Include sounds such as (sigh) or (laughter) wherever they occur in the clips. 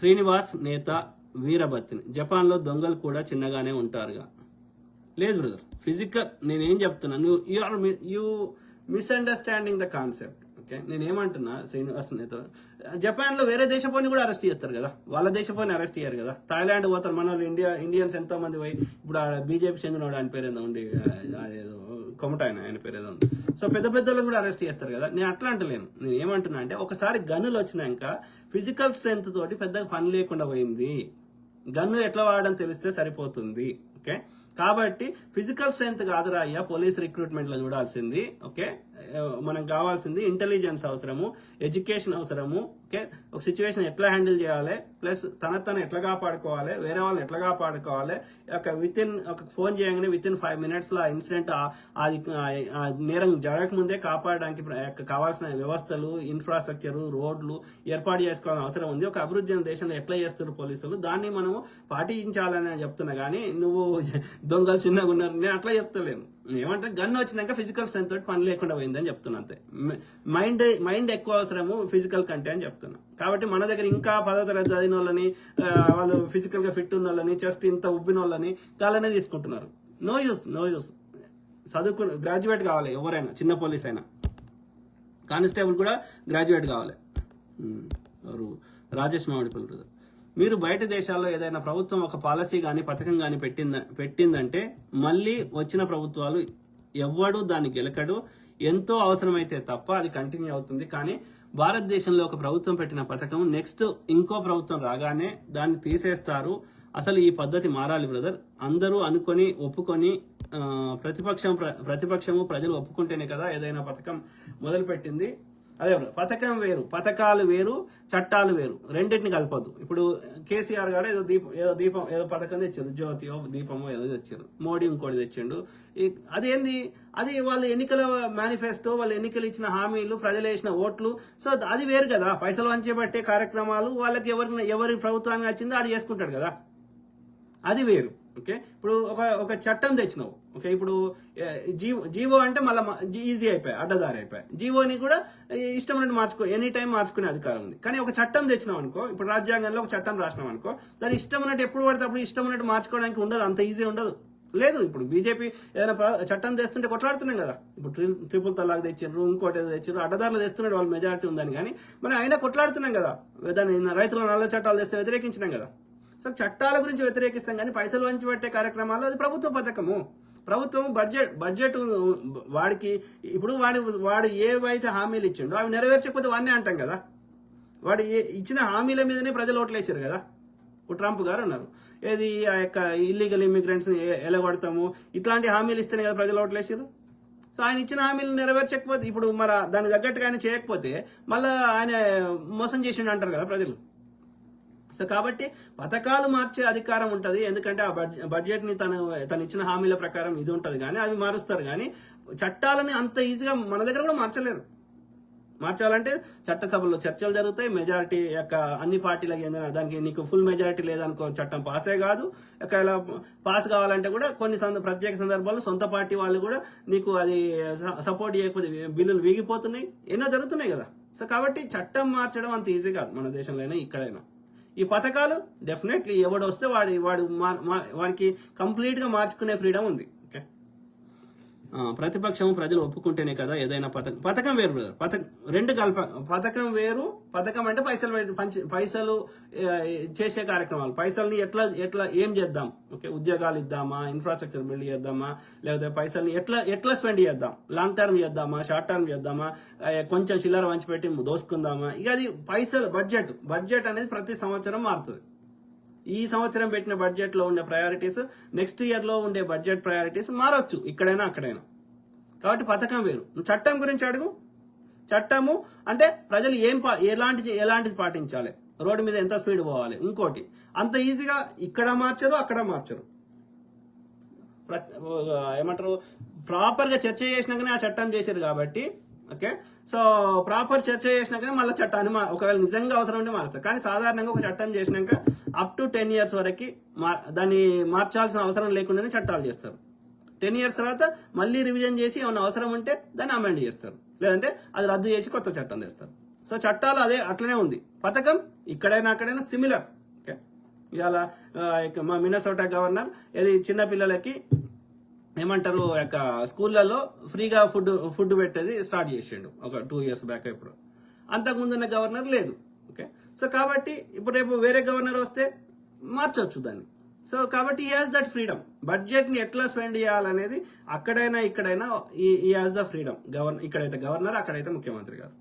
శ్రీనివాస్ నేత వీరభత్తిని జపాన్లో దొంగలు కూడా చిన్నగానే ఉంటారుగా. లేదు బ్రదర్ ఫిజికల్ నేనేం చెప్తున్నా నువ్వు you are you misunderstanding the concept okay నేనేమంటున్నా శ్రీనివాస్ నేత జపాన్లో వేరే దేశపోని కూడా అరెస్ట్ చేస్తారు కదా? వాళ్ళ దేశపోని అరెస్ట్ చేయరు కదా? థాయిలాండ్ పోతారు మన వాళ్ళు ఇండియా ఇండియన్స్ ఎంతో మంది పోయి ఇప్పుడు బీజేపీ చెందినవాడు ఆయన పేరు ఏదో ఉండి అదేదో కొమట ఆయన ఆయన పేరు ఏదో ఉంది. సో పెద్ద పెద్దలను కూడా అరెస్ట్ చేస్తారు కదా. నేను అట్లా అంటలేను నేను ఏమంటున్నా అంటే ఒకసారి గన్నులు వచ్చినాక ఫిజికల్ స్ట్రెంగ్త్ తోటి పెద్దగా పని లేకుండా పోయింది. గన్ను ఎట్లా వాడడం తెలిస్తే సరిపోతుంది. ఓకే? కాబట్టి ఫిజికల్ స్ట్రెంగ్త్ కాదురా అయ్యా పోలీస్ రిక్రూట్మెంట్లో చూడాల్సింది. ఓకే? మనకు కావాల్సింది ఇంటెలిజెన్స్ అవసరము ఎడ్యుకేషన్ అవసరము ఓకే ఒక సిచ్యువేషన్ ఎట్లా హ్యాండిల్ చేయాలి ప్లస్ తన తను ఎట్లా కాపాడుకోవాలి వేరే వాళ్ళని ఎట్లా కాపాడుకోవాలి ఒక విత్ ఇన్ ఒక ఫోన్ చేయగానే విత్ ఇన్ ఫైవ్ మినిట్స్లో ఆ ఇన్సిడెంట్ అది నేరం జరగకముందే కాపాడడానికి కావాల్సిన వ్యవస్థలు ఇన్ఫ్రాస్ట్రక్చర్ రోడ్లు ఏర్పాటు చేసుకోవాల్సిన అవసరం ఉంది. ఒక అభివృద్ధి దేశంలో ఎట్లా చేస్తున్నారు పోలీసులు? దాన్ని మనము పాటించాలని చెప్తున్నా కానీ నువ్వు (laughs) దొంగలు చిన్నగా ఉన్నారు నేను అట్లా చెప్తలేను. ఏమంటే గన్ వచ్చినాక ఫిజికల్ స్ట్రెంత్ తోటి పని లేకుండా పోయిందని చెప్తున్నా అంతే. మైండ్ మైండ్ ఎక్కువ అవసరము ఫిజికల్ కంటే అని చెప్తున్నా. కాబట్టి మన దగ్గర ఇంకా పదో తరగతి చదివిన వాళ్ళని వాళ్ళు ఫిజికల్గా ఫిట్ ఉన్న వాళ్ళని చెస్ట్ ఇంత ఉబ్బిన వాళ్ళని వాళ్ళనే తీసుకుంటున్నారు. నో యూస్ నో యూస్ చదువుకు గ్రాడ్యుయేట్ కావాలి ఎవరైనా చిన్న పోలీస్ అయినా. కానిస్టేబుల్ కూడా గ్రాడ్యుయేట్ కావాలి. రాజేష్ మామిడి పిల్లలు మీరు బయట దేశాల్లో ఏదైనా ప్రభుత్వం ఒక పాలసీ కానీ పథకం కానీ పెట్టింద పెట్టిందంటే మళ్ళీ వచ్చిన ప్రభుత్వాలు ఎవ్వడు దాన్ని గెలకడు. ఎంతో అవసరమైతే తప్ప అది కంటిన్యూ అవుతుంది. కానీ భారతదేశంలో ఒక ప్రభుత్వం పెట్టిన పథకం నెక్స్ట్ ఇంకో ప్రభుత్వం రాగానే దాన్ని తీసేస్తారు. అసలు ఈ పద్ధతి మారాలి బ్రదర్. అందరూ అనుకొని ఒప్పుకొని ప్రతిపక్షం ప్ర- ప్రతిపక్షము ప్రజలు ఒప్పుకుంటేనే కదా ఏదైనా పథకం మొదలుపెట్టింది. అదే పథకం వేరు పథకాలు వేరు చట్టాలు వేరు. రెండింటిని కలపద్దు. ఇప్పుడు కేసీఆర్ గారు ఏదో దీపం ఏదో దీపం ఏదో పథకం తెచ్చారు. జ్యోతియో దీపమో ఏదో తెచ్చారు. మోడీ ఇంకోటి తెచ్చిండు. అదేంది? అది వాళ్ళ ఎన్నికల మేనిఫెస్టో వాళ్ళు ఎన్నికలు ఇచ్చిన హామీలు ప్రజలు వేసిన ఓట్లు. సో అది వేరు కదా. పైసలు వంచేబట్టే కార్యక్రమాలు వాళ్ళకి ఎవరికి ఎవరి ప్రభుత్వానికి వచ్చిందో ఆడు చేసుకుంటాడు కదా. అది వేరు. ఓకే? ఇప్పుడు ఒక ఒక చట్టం తెచ్చినావు. ఓకే ఇప్పుడు జీవో జీవో అంటే మళ్ళీ ఈజీ అయిపోయాయి అడ్డదారి అయిపోయాయి. జీవోని కూడా ఇష్టం నుండి మార్చుకో ఎనీ టైం మార్చుకునే అధికారం ఉంది. కానీ ఒక చట్టం తెచ్చినాం అనుకో ఇప్పుడు రాజ్యాంగంలో ఒక చట్టం రాసినాం అనుకో దాని ఇష్టం ఉన్నట్టు ఎప్పుడు పడితే అప్పుడు ఇష్టం ఉన్నట్టు మార్చుకోవడానికి ఉండదు అంత ఈజీ ఉండదు. లేదు ఇప్పుడు బీజేపీ ఏదైనా చట్టం తెస్తుంటే కొట్లాడుతున్నాం కదా. ఇప్పుడు ట్రి- ట్రిపుల్ తలాక్ తెచ్చారు ఇంకోటి ఏదో తెచ్చారు అడ్డదారులు తెస్తున్నాడు వాళ్ళు మెజారిటీ ఉందని కానీ మనం అయినా కొట్లాడుతున్నాం కదా. దాని రైతుల నల్ల చట్టాలు తెస్తే వ్యతిరేకించినాం కదా. సో చట్టాల గురించి వ్యతిరేకిస్తాం కానీ పైసలు వంచి పెట్టే కార్యక్రమాలు అది ప్రభుత్వ పథకము. ప్రభుత్వం బడ్జెట్ బడ్జెట్ వాడికి ఇప్పుడు వాడి వాడు ఏవైతే హామీలు ఇచ్చిండో అవి నెరవేర్చకపోతే వాడినే అంటాం కదా. వాడు ఏ- ఇచ్చిన హామీల మీదనే ప్రజలు ఓట్లేసారు కదా. ఇప్పుడు ట్రంప్ గారు ఉన్నారు ఏది ఆ యొక్క ఇల్లీగల్ ఇమిగ్రెంట్స్ని ఎలగొడతాము ఇట్లాంటి హామీలు ఇస్తేనే కదా ప్రజలు ఓట్లేసారు సో ఆయన ఇచ్చిన హామీలు నెరవేర్చకపోతే ఇప్పుడు మరి దానికి తగ్గట్టుగా ఆయన చేయకపోతే మళ్ళీ ఆయన మోసం చేసిండు అంటారు కదా ప్రజలు. సో కాబట్టి పథకాలు మార్చే అధికారం ఉంటుంది. ఎందుకంటే ఆ బడ్జెట్ బడ్జెట్ని తను తను ఇచ్చిన హామీల ప్రకారం ఇది ఉంటుంది కానీ అవి మారుస్తారు కానీ చట్టాలని అంత ఈజీగా మన దగ్గర కూడా మార్చలేరు. మార్చాలంటే చట్టసభలో చర్చలు జరుగుతాయి. మెజారిటీ యొక్క అన్ని పార్టీలకు ఏందైనా దానికి నీకు ఫుల్ మెజారిటీ లేదనుకో చట్టం పాసే కాదు. ఒకవేళ పాస్ కావాలంటే కూడా కొన్ని సంద ప్రత్యేక సందర్భాల్లో సొంత పార్టీ వాళ్ళు కూడా నీకు అది సపోర్ట్ చేయకపోతే బిల్లులు వీగిపోతున్నాయి. ఎన్నో జరుగుతున్నాయి కదా. సో కాబట్టి చట్టం మార్చడం అంత ఈజీ కాదు మన దేశంలోనే ఇక్కడైనా. ఈ పథకాలు డెఫినెట్లీ ఎవడు వస్తే వాడి వాడు మా- వానికి వాడికి మార్చుకునే ఫ్రీడమ్ ఉంది. ప్రతిపక్షం ప్రజలు ఒప్పుకుంటేనే కదా ఏదైనా పథకం. పథకం వేరు బ్రదర్ పథకం రెండు కల్ప పథకం వేరు పథకం అంటే పైసలు పంచి పైసలు చేసే కార్యక్రమాలు. పైసల్ని ఎట్లా ఎట్లా ఏం చేద్దాం? ఓకే ఉద్యోగాలు ఇద్దామా? ఇన్ఫ్రాస్ట్రక్చర్ బిల్డ్ చేద్దామా? లేకపోతే పైసల్ని ఎట్లా ఎట్లా స్పెండ్ చేద్దాం? లాంగ్ టర్మ్ చేద్దామా? షార్ట్ టర్మ్ చేద్దామా? కొంచెం చిల్లర వంచి పెట్టి దోసుకుందామా? ఇక అది పైసలు బడ్జెట్ బడ్జెట్ అనేది ప్రతి సంవత్సరం మారుతుంది. ఈ సంవత్సరం పెట్టిన బడ్జెట్లో ఉండే ప్రయారిటీస్ నెక్స్ట్ ఇయర్లో ఉండే బడ్జెట్ ప్రయారిటీస్ మారొచ్చు. ఇక్కడైనా అక్కడైనా. కాబట్టి పథకం వేరు. నువ్వు చట్టం గురించి అడుగు. చట్టము అంటే ప్రజలు ఏం పా- ఎలాంటి ఎలాంటిది పాటించాలి? రోడ్డు మీద ఎంత స్పీడ్ పోవాలి? ఇంకోటి అంత ఈజీగా ఇక్కడ మార్చరు అక్కడ మార్చరు. ఏమంటారు? ప్రాపర్గా చర్చ చేసినాకనే ఆ చట్టం చేశారు కాబట్టి ఓకే? సో ప్రాపర్ చర్చ చేసినాకనే మళ్ళీ చట్టాన్ని మా- ఒకవేళ నిజంగా అవసరం ఉంటే మారుస్తారు. కానీ సాధారణంగా ఒక చట్టం చేసినాక అప్ టు టెన్ ఇయర్స్ వరకు మా- దాన్ని మార్చాల్సిన అవసరం లేకుండానే చట్టాలు చేస్తారు. టెన్ ఇయర్స్ తర్వాత మళ్ళీ రివిజన్ చేసి ఏమైనా అవసరం ఉంటే దాన్ని అమెండ్ చేస్తారు. లేదంటే అది రద్దు చేసి కొత్త చట్టం తెస్తారు. సో చట్టాలు అదే అట్లనే ఉంది. పథకం ఇక్కడైనా అక్కడైనా సిమిలర్ ఓకే? ఇవాళ మా మినసోటా గవర్నర్ ఇది చిన్నపిల్లలకి ఏమంటారు యొక్క స్కూళ్ళల్లో ఫ్రీగా ఫుడ్ ఫుడ్ పెట్టేది స్టార్ట్ చేసిండు ఒక టూ ఇయర్స్ బ్యాక్ ఇప్పుడు. అంతకుముందు ఉన్న గవర్నర్ లేదు. ఓకే? సో కాబట్టి ఇప్పుడు రేపు వేరే గవర్నర్ వస్తే మార్చవచ్చు దాన్ని. సో కాబట్టి ఈ హాజ్ దట్ ఫ్రీడమ్ బడ్జెట్ని ఎట్లా స్పెండ్ చేయాలనేది అక్కడైనా ఇక్కడైనా ఈ ఈ హాజ్ ద ఫ్రీడమ్ గవర్న ఇక్కడైతే గవర్నర్ అక్కడైతే ముఖ్యమంత్రి గారు.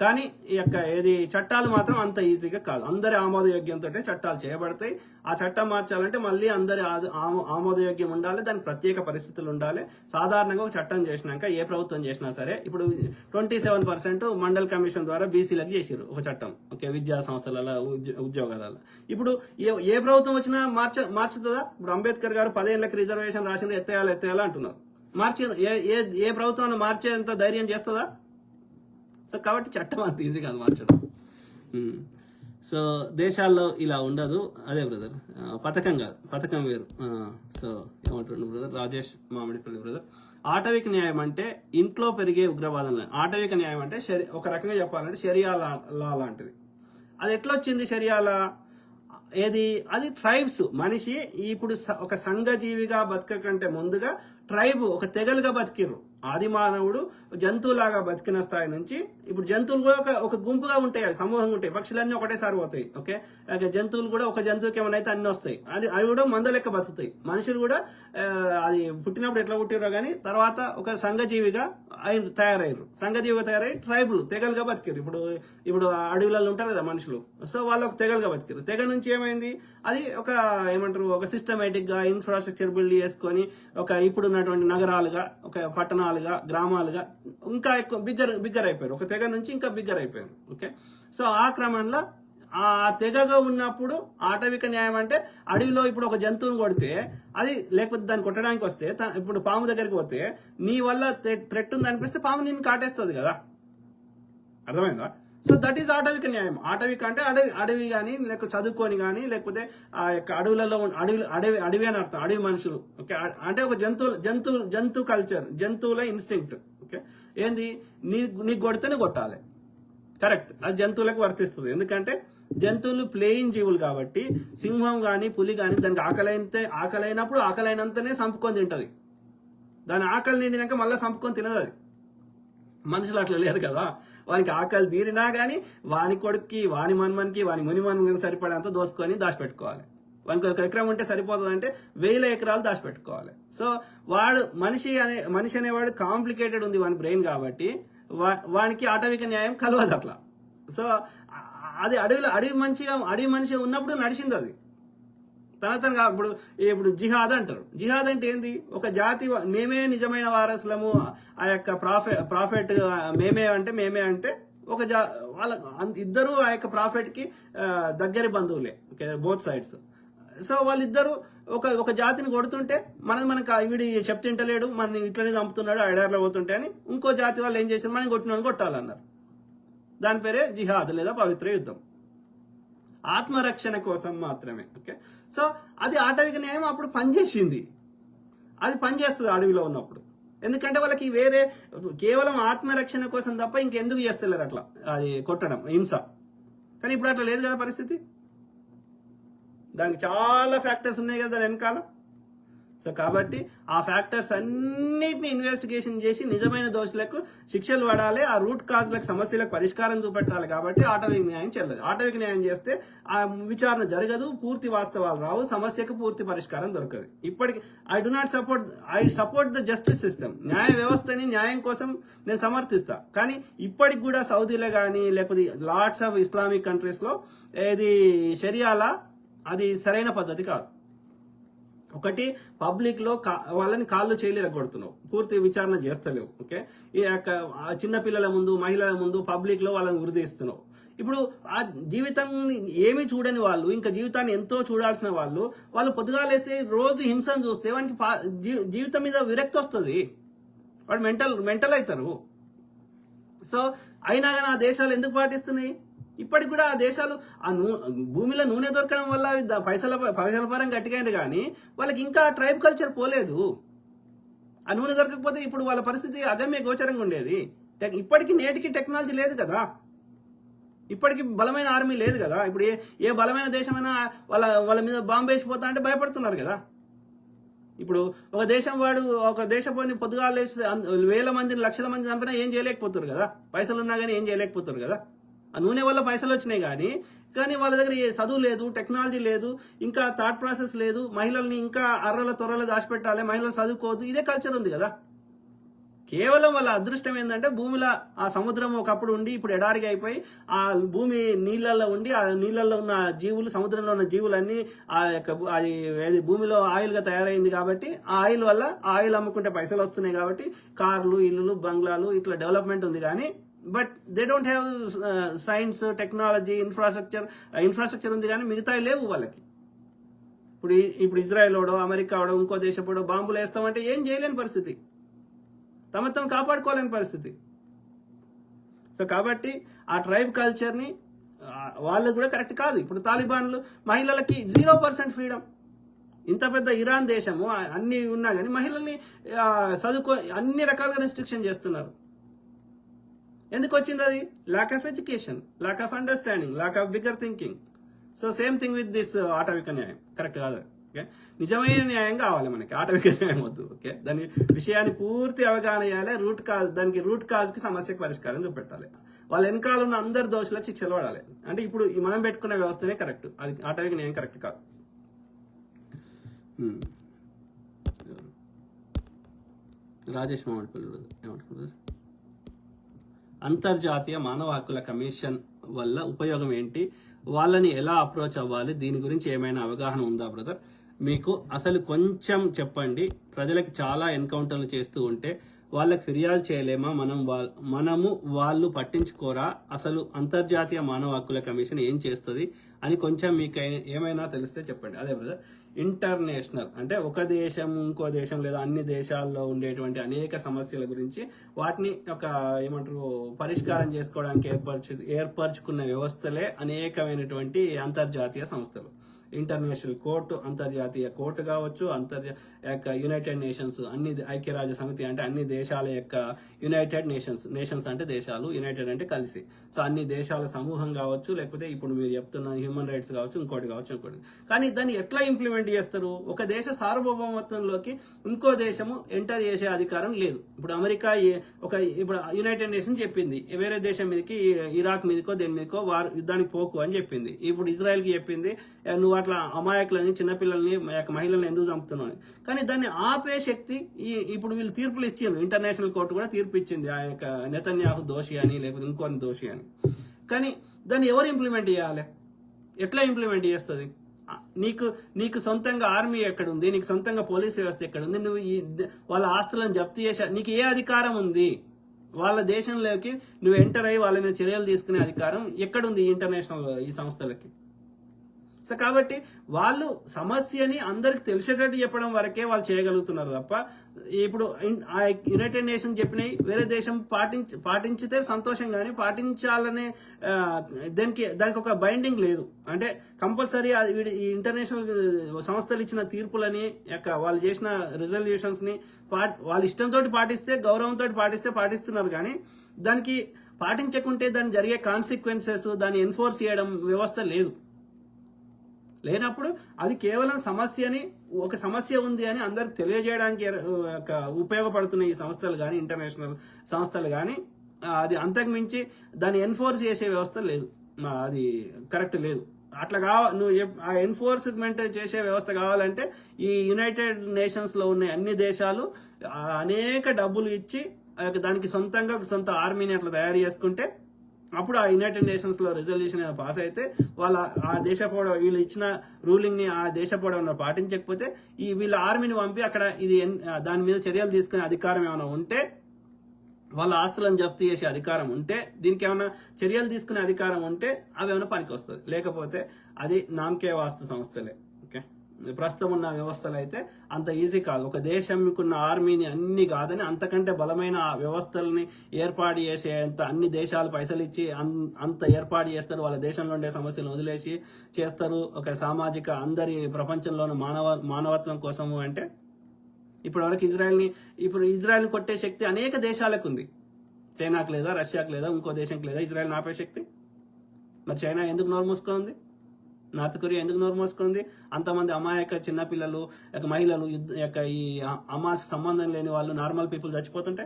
కానీ ఈ యొక్క ఏది చట్టాలు మాత్రం అంత ఈజీగా కాదు. అందరి ఆమోదయోగ్యంతో చట్టాలు చేయబడతాయి. ఆ చట్టం మార్చాలంటే మళ్ళీ అందరి ఆమో- ఆమోదయోగ్యం ఉండాలి దానికి ప్రత్యేక పరిస్థితులు ఉండాలి. సాధారణంగా ఒక చట్టం చేసినాక ఏ ప్రభుత్వం చేసినా సరే ఇప్పుడు twenty seven percent Mandal commission ద్వారా బీసీలకు చేసారు ఒక చట్టం ఓకే విద్యా సంస్థలలో ఉద్యో- ఉద్యోగాలలో. ఇప్పుడు ఏ ఏ ప్రభుత్వం వచ్చినా మార్చ మార్చుతుందా? ఇప్పుడు అంబేద్కర్ గారు పదేళ్ళకి రిజర్వేషన్ రాసిన ఎత్తేయాలి ఎత్తేయాలి అంటున్నారు. మార్చి ఏ ఏ ఏ ప్రభుత్వాన్ని మార్చేంత ధైర్యం చేస్తుందా? సో కాబట్టి చట్టం అంత ఈజీ కాదు మార్చడం. సో దేశాల్లో ఇలా ఉండదు. అదే బ్రదర్ పథకం కాదు. పథకం వేరు. సో ఏమంటుండు బ్రదర్ రాజేష్ మామిడిపల్లి బ్రదర్ ఆటవిక న్యాయం అంటే ఇంట్లో పెరిగే ఉగ్రవాదం ఆటవిక న్యాయం అంటే శరీ ఒక రకంగా చెప్పాలంటే షరియా లా లాంటిది. అది ఎట్లా వచ్చింది షరియాలా ఏది? అది ట్రైబ్స్ మనిషి ఇప్పుడు స- ఒక సంఘజీవిగా బతకకంటే ముందుగా ట్రైబ్ ఒక తెగలుగా బతికిర్రు. ఆది మానవుడు జంతువులాగా బతికిన స్థాయి నుంచి ఇప్పుడు జంతువులు కూడా ఒక ఒక గుంపుగా ఉంటాయి సమూహంగా ఉంటాయి. పక్షులన్నీ ఒకటేసారి పోతాయి ఓకే? జంతువులు కూడా ఒక జంతువుకి ఏమైనా అయితే అన్ని వస్తాయి. అది అవి కూడా మంద లెక్క బతుకుతాయి. మనుషులు కూడా అది పుట్టినప్పుడు ఎట్లా పుట్టిరో కానీ తర్వాత ఒక సంఘజీవిగా ఆయన తయారయ్యారు సంఘజీవిగా తయారై ట్రైబుల్ తెగలుగా బతికారు ఇప్పుడు ఇప్పుడు అడవులలో ఉంటారు కదా మనుషులు. సో వాళ్ళు ఒక తెగలుగా బతికారు తెగ నుంచి ఏమైంది? అది ఒక ఏమంటారు ఒక సిస్టమేటిక్గా ఇన్ఫ్రాస్ట్రక్చర్ బిల్డ్ చేసుకొని ఒక ఇప్పుడు ఉన్నటువంటి నగరాలుగా ఒక పట్టణాలు పట్టణాలుగా గ్రామాలుగా ఇంకా ఎక్కువ బిగ్గర్ బిగ్గర్ అయిపోయారు ఒక తెగ నుంచి ఇంకా బిగ్గర్ అయిపోయారు ఓకే? సో ఆ క్రమంలో ఆ తెగగా ఉన్నప్పుడు ఆటవిక న్యాయం అంటే అడవిలో ఇప్పుడు ఒక జంతువుని కొడితే అది లేకపోతే దాన్ని కొట్టడానికి వస్తే ఇప్పుడు పాము దగ్గరికి పోతే నీ వల్ల థ్రెట్ ఉంది అనిపిస్తే పాము నిన్ను కాటేస్తుంది కదా. అర్థమైందా? సో దట్ ఈస్ ఆటవిక న్యాయం. ఆటవిక అంటే అడవి అడవి కానీ లేకపోతే చదువుకొని కానీ లేకపోతే ఆ యొక్క అడవులలో అడవి అడవి అడవి అని అర్థం అడవి మనుషులు ఓకే? అంటే ఒక జంతువు జంతు జంతు కల్చర్ జంతువుల ఇన్స్టింక్ట్ ఓకే? ఏంది? నీ నీకు కొడితేనే కొట్టాలి. కరెక్ట్ అది జంతువులకు వర్తిస్తుంది. ఎందుకంటే జంతువులు ప్లేయింగ్ జీవులు కాబట్టి సింహం కానీ పులి కానీ దానికి ఆకలైతే ఆకలైనప్పుడు ఆకలైనంతనే సంపుకొని తింటది. దాని ఆకలి నిండినాక మళ్ళీ సంపుకొని తినదు అది. మనుషులు అట్లా లేరు కదా. వానికి ఆకలి తీరినా కానీ వాని కొడుక్కి వాని మన్మన్కి వాని ముని మన్మన్కి సరిపడేంత దోసుకొని దాచిపెట్టుకోవాలి. వానికి ఒక ఎకరం ఉంటే సరిపోతుంది అంటే వేల ఎకరాలు దాచిపెట్టుకోవాలి. సో వాడు మనిషి అనే మనిషి అనేవాడు కాంప్లికేటెడ్ ఉంది వాని బ్రెయిన్ కాబట్టి వా- వానికి ఆటవిక న్యాయం కలవదు అట్లా. సో అది అడవిలో అడవి మంచిగా అడవి మనిషి ఉన్నప్పుడు నడిచింది అది. తన తనగా ఇప్పుడు ఇప్పుడు జిహాద్ అంటారు. జిహాద్ అంటే ఏంది? ఒక జాతి మేమే నిజమైన వారసులము ఆ యొక్క ప్రాఫెట్ ప్రాఫిట్ మేమే అంటే మేమే అంటే ఒక జా వాళ్ళ ఇద్దరు ఆ యొక్క ప్రాఫెట్కి దగ్గర దగ్గరి బంధువులే. Okay both sides. సో వాళ్ళిద్దరు ఒక ఒక జాతిని కొడుతుంటే మనది మనకు వీడి చెప్తింటలేడు మన ఇట్లనే చంపుతున్నాడు ఐడార్లో పోతుంటే అని ఇంకో జాతి వాళ్ళు ఏం చేశారు? మనం కొట్టిన కొట్టాలన్నారు. దాని పేరే జిహాద్ లేదా పవిత్ర యుద్ధం. ఆత్మరక్షణ కోసం మాత్రమే. ఓకే? సో అది ఆటవిక న్యాయం అప్పుడు పనిచేసింది. అది పనిచేస్తుంది అడవిలో ఉన్నప్పుడు. ఎందుకంటే వాళ్ళకి వేరే కేవలం ఆత్మరక్షణ కోసం తప్ప ఇంకెందుకు చేస్తలేరు అట్లా అది కొట్టడం హింస. కానీ ఇప్పుడు అట్లా లేదు కదా పరిస్థితి. దానికి చాలా ఫ్యాక్టర్స్ ఉన్నాయి కదా దాని వెనకాల. సో కాబట్టి ఆ ఫ్యాక్టర్స్ అన్నిటిని ఇన్వెస్టిగేషన్ చేసి నిజమైన దోషులకు శిక్షలు పడాలి ఆ రూట్ కాజ్లకు సమస్యలకు పరిష్కారం చూపెట్టాలి కాబట్టి ఆటవిక న్యాయం చెల్లదు. ఆటవిక న్యాయం చేస్తే ఆ విచారణ జరగదు పూర్తి వాస్తవాలు రావు సమస్యకు పూర్తి పరిష్కారం దొరకదు. ఇప్పటికి I do not support I support the justice system న్యాయ వ్యవస్థని న్యాయం కోసం నేను సమర్థిస్తా. కానీ ఇప్పటికి కూడా సౌదీలో కానీ లేకపోతే లాట్స్ ఆఫ్ ఇస్లామిక్ కంట్రీస్లో ఏది షరియాలా అది సరైన పద్ధతి కాదు. ఒకటి పబ్లిక్లో కా- వాళ్ళని కాళ్ళు చేయలేరగొడుతున్నావు. పూర్తి విచారణ చేస్తలేవు ఓకే? ఈ యొక్క చిన్నపిల్లల ముందు మహిళల ముందు పబ్లిక్లో వాళ్ళని ఉరిదీస్తున్నావు ఇప్పుడు ఆ జీవితం ఏమీ చూడని వాళ్ళు ఇంకా జీవితాన్ని ఎంతో చూడాల్సిన వాళ్ళు వాళ్ళు పొద్దుగాలేస్తే రోజు హింసను చూస్తే వానికి పా- జీ- జీవితం మీద విరక్తి వస్తుంది. వాడు మెంటల్ మెంటల్ అవుతారు సో అయినా కానీ ఆ దేశాలు ఎందుకు పాటిస్తున్నాయి? ఇప్పటికి కూడా ఆ దేశాలు ఆ నూ భూమిలో నూనె దొరకడం వల్ల అవి పైసల పైసల పరం గట్టిగానే కానీ వాళ్ళకి ఇంకా ట్రైబ్ కల్చర్ పోలేదు. ఆ నూనె దొరకకపోతే ఇప్పుడు వాళ్ళ పరిస్థితి అగమ్య గోచరంగా ఉండేది. టెక్- ఇప్పటికి నేటికి టెక్నాలజీ లేదు కదా. ఇప్పటికి బలమైన ఆర్మీ లేదు కదా. ఇప్పుడు ఏ ఏ బలమైన దేశమైనా వాళ్ళ వాళ్ళ మీద బాంబు వేసిపోతా అంటే భయపడుతున్నారు కదా. ఇప్పుడు ఒక దేశం వాడు ఒక దేశపోని పొద్దుగాలేసి వేల మందిని లక్షల మంది చంపినా ఏం చేయలేకపోతారు కదా. పైసలు ఉన్నా కానీ ఏం చేయలేకపోతారు కదా. ఆ నూనె వల్ల పైసలు వచ్చినాయి కానీ కానీ వాళ్ళ దగ్గర ఏ చదువు లేదు టెక్నాలజీ లేదు ఇంకా థాట్ ప్రాసెస్ లేదు మహిళల్ని ఇంకా అర్రల త్వరలో దాచిపెట్టాలి మహిళలు చదువుకోవద్దు ఇదే కల్చర్ ఉంది కదా. కేవలం వాళ్ళ అదృష్టం ఏంటంటే భూమిలో ఆ సముద్రం ఒకప్పుడు ఉండి ఇప్పుడు ఎడారిగా అయిపోయి ఆ భూమి నీళ్ళల్లో ఉండి ఆ నీళ్ళల్లో ఉన్న జీవులు సముద్రంలో ఉన్న జీవులన్నీ ఆ యొక్క అది భూమిలో ఆయిల్గా తయారైంది కాబట్టి ఆ ఆయిల్ వల్ల ఆయిల్ అమ్ముకుంటే పైసలు వస్తున్నాయి కాబట్టి కార్లు ఇల్లులు బంగ్లాలు ఇట్లా డెవలప్మెంట్ ఉంది కానీ but they don't have science technology infrastructure infrastructure ఉంది కానీ మిగతా లేవు వాళ్ళకి. ఇప్పుడు ఇప్పుడు ఇజ్రాయెల్ వాడో అమెరికా వాడో ఇంకో దేశపోడో బాంబులు వేస్తామంటే ఏం చేయలేని పరిస్థితి. తమ తమ కాపాడుకోలేని పరిస్థితి. సో కాబట్టి ఆ ట్రైబ్ కల్చర్ని ఆ, వాళ్ళకు కూడా కరెక్ట్ కాదు. ఇప్పుడు తాలిబాన్లు మహిళలకి జీరో పర్సెంట్ ఫ్రీడమ్. ఇంత పెద్ద ఇరాన్ దేశము అన్నీ ఉన్నా కానీ మహిళల్ని చదువుకో అన్ని రకాలుగా రిస్ట్రిక్షన్ చేస్తున్నారు. ఎందుకు వచ్చింది అది lack of education lack of understanding lack of bigger thinking so same thing with this ఆటవిక న్యాయం. కరెక్ట్ కాదు. ఓకే నిజమైన న్యాయం కావాలి మనకి. ఆటవిక న్యాయం వద్దు. ఓకే దాని విషయాన్ని పూర్తి అవగాహన చేయాలి. రూట్ కాజ్ దానికి రూట్ కాజ్కి సమస్యకు పరిష్కారం చూపెట్టాలి. వాళ్ళ వెనకాల ఉన్న అందరి దోషులకు శిక్షలు పడాలి. అంటే ఇప్పుడు మనం పెట్టుకున్న వ్యవస్థనే కరెక్ట్ అది ఆటవిక న్యాయం కరెక్ట్ కాదు. Hmm. రాజేష్ రాజేష్ పిల్లలు ఏమంటున్నారు? అంతర్జాతీయ మానవ హక్కుల కమిషన్ వల్ల ఉపయోగం ఏంటి? వాళ్ళని ఎలా అప్రోచ్ అవ్వాలి? దీని గురించి ఏమైనా అవగాహన ఉందా బ్రదర్? మీకు అసలు కొంచెం చెప్పండి. ప్రజలకి చాలా ఎన్కౌంటర్లు చేస్తూ ఉంటే వాళ్ళకి ఫిర్యాదు చేయలేమా? మనం వా- మనము వాళ్ళు పట్టించుకోరా? అసలు అంతర్జాతీయ మానవ హక్కుల కమిషన్ ఏం చేస్తుంది? అని కొంచెం మీకు ఏమైనా తెలిస్తే చెప్పండి. అదే బ్రదర్ ఇంటర్నేషనల్ అంటే ఒక దేశం ఇంకో దేశం లేదా అన్ని దేశాల్లో ఉండేటువంటి అనేక సమస్యల గురించి వాటిని ఒక ఏమంటారు పరిష్కారం చేసుకోవడానికి ఏర్పరచు ఏర్పరచుకున్న వ్యవస్థలే అనేకమైనటువంటి అంతర్జాతీయ సంస్థలు. ఇంటర్నేషనల్ కోర్టు అంతర్జాతీయ కోర్టు కావచ్చు అంతర్జా యొక్క యునైటెడ్ నేషన్స్ అన్ని ఐక్యరాజ్య సమితి అంటే అన్ని దేశాల యొక్క యునైటెడ్ నేషన్స్ నేషన్స్ అంటే దేశాలు యునైటెడ్ అంటే కలిసి. సో అన్ని దేశాల సమూహం కావచ్చు లేకపోతే ఇప్పుడు మీరు చెప్తున్న హ్యూమన్ రైట్స్ కావచ్చు ఇంకోటి కావచ్చు ఇంకోటి. కానీ దాన్ని ఎట్లా ఇంప్లిమెంట్ చేస్తారు? ఒక దేశ సార్వభౌమత్వంలోకి ఇంకో దేశము ఎంటర్ చేసే అధికారం లేదు. ఇప్పుడు అమెరికా ఒక ఇప్పుడు యునైటెడ్ నేషన్ చెప్పింది. వేరే దేశం మీదకి ఇరాక్ మీదకో దేని మీదకో వారు యుద్ధానికి పోకు అని చెప్పింది. ఇప్పుడు ఇజ్రాయెల్కి చెప్పింది నువ్వు అట్లా అమాయకులని చిన్నపిల్లల్ని మా యొక్క మహిళల్ని ఎందుకు చంపుతున్నావు? కానీ దాన్ని ఆపే శక్తి ఈ ఇప్పుడు వీళ్ళు తీర్పులు ఇచ్చారు ఇంటర్నేషనల్ కోర్టు కూడా తీర్పు ఇచ్చింది ఆ యొక్క నెతన్యాహు దోషి అని లేకపోతే ఇంకోని దోషి అని. కానీ దాన్ని ఎవరు ఇంప్లిమెంట్ చేయాలి? ఎట్లా ఇంప్లిమెంట్ చేస్తుంది? నీకు నీకు సొంతంగా ఆర్మీ ఎక్కడ ఉంది నీకు సొంతంగా పోలీస్ వ్యవస్థ ఎక్కడ ఉంది నువ్వు ఈ వాళ్ళ ఆస్తులను జప్తు చేసా నీకు ఏ అధికారం ఉంది? వాళ్ళ దేశంలోకి నువ్వు ఎంటర్ అయ్యి వాళ్ళ మీద చర్యలు తీసుకునే అధికారం ఎక్కడుంది ఈ ఇంటర్నేషనల్ ఈ సంస్థలకి? సో కాబట్టి వాళ్ళు సమస్యని అందరికి తెలిసేటట్టు చెప్పడం వరకే వాళ్ళు చేయగలుగుతున్నారు తప్ప ఇప్పుడు ఆ యునైటెడ్ నేషన్ చెప్పినవి వేరే దేశం పాటించి పాటించితే సంతోషం కానీ పాటించాలనే దానికి దానికి ఒక బైండింగ్ లేదు. అంటే కంపల్సరీ ఈ ఇంటర్నేషనల్ సంస్థలు ఇచ్చిన తీర్పులని యొక్క వాళ్ళు చేసిన రిజల్యూషన్స్ని పాట్ వాళ్ళ ఇష్టంతో పాటిస్తే గౌరవంతో పాటిస్తే పాటిస్తున్నారు కానీ దానికి పాటించకుంటే దాని జరిగే కాన్సిక్వెన్సెస్ దాన్ని ఎన్ఫోర్స్ చేయడం వ్యవస్థ లేదు. లేనప్పుడు అది కేవలం సమస్యని ఒక సమస్య ఉంది అని అందరికి తెలియజేయడానికి ఒక ఉపయోగపడుతున్న ఈ సంస్థలు కానీ ఇంటర్నేషనల్ సంస్థలు కానీ అది అంతకుమించి దాన్ని ఎన్ఫోర్స్ చేసే వ్యవస్థ లేదు. అది కరెక్ట్ లేదు. అట్లా కావ నువ్వు ఆ ఎన్ఫోర్స్మెంట్ చేసే వ్యవస్థ కావాలంటే ఈ యునైటెడ్ నేషన్స్లో ఉన్న అన్ని దేశాలు అనేక డబ్బులు ఇచ్చి ఆ యొక్క దానికి సొంతంగా సొంత ఆర్మీని అట్లా తయారు చేసుకుంటే అప్పుడు ఆ యునైటెడ్ నేషన్స్లో రిజల్యూషన్ రెజల్యూషన్ ఏదో పాస్ అయితే వాళ్ళ ఆ దేశ పొడవు వీళ్ళు ఇచ్చిన రూలింగ్ని ఆ దేశ పౌడవను పాటించకపోతే ఈ వీళ్ళ ఆర్మీని పంపి అక్కడ ఇది దాని మీద చర్యలు తీసుకునే అధికారం ఏమైనా ఉంటే వాళ్ళ ఆస్తులను జప్తు చేసే అధికారం ఉంటే దీనికి ఏమైనా చర్యలు తీసుకునే అధికారం ఉంటే అవి ఏమైనా పనికి వస్తుంది లేకపోతే అది నామకే వాస్తు సంస్థలే. ఓకే? ప్రస్తుతం ఉన్న వ్యవస్థలు అయితే అంత ఈజీ కాదు. ఒక దేశంకున్న ఆర్మీని అన్ని కాదని అంతకంటే బలమైన వ్యవస్థలని ఏర్పాటు ఏర్పాటు చేసేంత అన్ని దేశాలు పైసలు ఇచ్చి అంత ఏర్పాటు చేస్తారు. వాళ్ళ దేశంలో ఉండే సమస్యలను వదిలేసి చేస్తారు. ఒక సామాజిక అందరి ప్రపంచంలోని మానవ మానవత్వం కోసము అంటే ఇప్పుడు వరకు ఇజ్రాయెల్ని ఇప్పుడు ఇజ్రాయెల్ కొట్టే శక్తి అనేక దేశాలకు ఉంది. చైనాకు లేదా రష్యాకు లేదా ఇంకో దేశంకి లేదా ఇజ్రాయెల్ ఆపే శక్తి. మరి చైనా ఎందుకు నోరు ఉంది? నార్త్ కొరియా ఎందుకు నోరు మోసుకుంది? అంతమంది అమాయక చిన్నపిల్లలు యొక్క మహిళలు యుద్ధ యొక్క ఈ అమాస్ సంబంధం లేని వాళ్ళు నార్మల్ పీపుల్ చచ్చిపోతుంటే?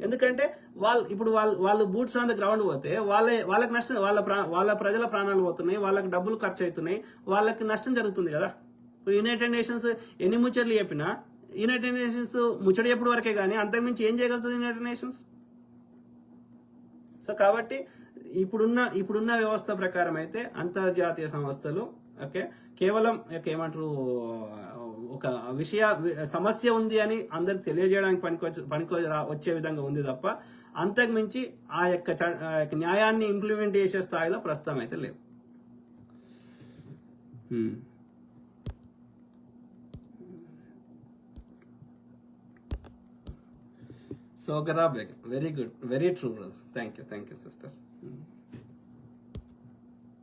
ఎందుకంటే వాళ్ళు ఇప్పుడు వాళ్ళు వాళ్ళు బూట్స్ ఆన్ ద గ్రౌండ్ పోతే వాళ్ళే వాళ్ళకి నష్టం వాళ్ళ ప్రా- వాళ్ళ ప్రజల ప్రాణాలు పోతున్నాయి వాళ్ళకి డబ్బులు ఖర్చు అవుతున్నాయి వాళ్ళకి నష్టం జరుగుతుంది కదా? ఇప్పుడు యునైటెడ్ నేషన్స్ ఎన్ని ముచ్చట్లు చెప్పినా యునైటెడ్ నేషన్స్ ముచ్చట ఎప్పుడు వరకే కానీ అంతకుమించి ఏం చేయగలుగుతుంది యునైటెడ్ నేషన్స్ సో కాబట్టి ఇప్పుడున్న ఇప్పుడున్న వ్యవస్థ ప్రకారం అయితే అంతర్జాతీయ సంస్థలు ఓకే కేవలం ఏమంటారు ఒక విషయ సమస్య ఉంది అని అందరికి తెలియజేయడానికి పనికి పనికి వచ్చే విధంగా ఉంది తప్ప అంతకు మించి ఆ యొక్క ఆ యొక్క న్యాయాన్ని ఇంప్లిమెంట్ చేసే స్థాయిలో ప్రస్తుతం అయితే లేవు. సోగరా So, very good very true brother thank you thank you sister Mm-hmm.